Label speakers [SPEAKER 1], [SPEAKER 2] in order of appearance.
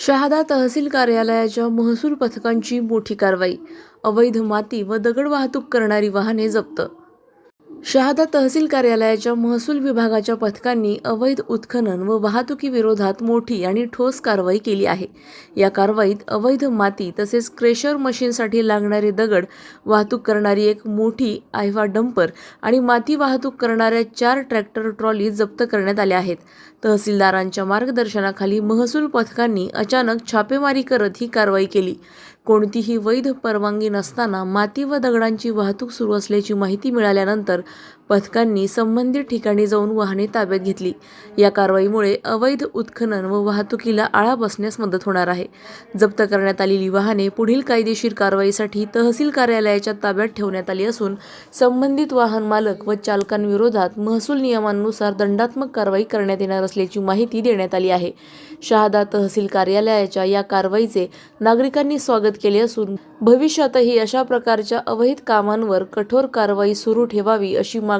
[SPEAKER 1] शहादा तहसील कार्यालयाच्या महसूल पथकांची मोठी कारवाई अवैध माती व दगड वाहतूक करणारी वाहने जप्त शहादा तहसील कार्यालयाच्या महसूल विभागाच्या पथकांनी अवैध उत्खनन व वाहतुकीविरोधात मोठी आणि ठोस कारवाई केली आहे. या कारवाईत अवैध माती तसेच क्रेशर मशीनसाठी लागणारे दगड वाहतूक करणारी एक मोठी आयवा डंपर आणि माती वाहतूक करणाऱ्या चार ट्रॅक्टर ट्रॉली जप्त करण्यात आल्या आहेत. तहसीलदारांच्या मार्गदर्शनाखाली महसूल पथकांनी अचानक छापेमारी करत ही कारवाई केली. कोणतीही वैध परवानगी नसताना माती व दगडांची वाहतूक सुरू असल्याची माहिती मिळाल्यानंतर पथकांनी संबंधित ठिकाणी जाऊन वाहने ताब्यात घेतली. या कारवाईमुळे अवैध उत्खनन व वाहतुकीला आळा बसण्यास मदत होणार आहे. जप्त करण्यात आलेली वाहने पुढील कायदेशीर कारवाईसाठी तहसील कार्यालयाच्या ताब्यात ठेवण्यात आली असून संबंधित वाहन मालक व चालकांविरोधात महसूल नियमांनुसार दंडात्मक कारवाई करण्यात येणार असल्याची माहिती देण्यात आली आहे. शहादा तहसील कार्यालयाच्या या कारवाईचे नागरिकांनी स्वागत केले असून भविष्यातही अशा प्रकारच्या अवैध कामांवर कठोर कारवाई सुरू ठेवावी अशी मागणी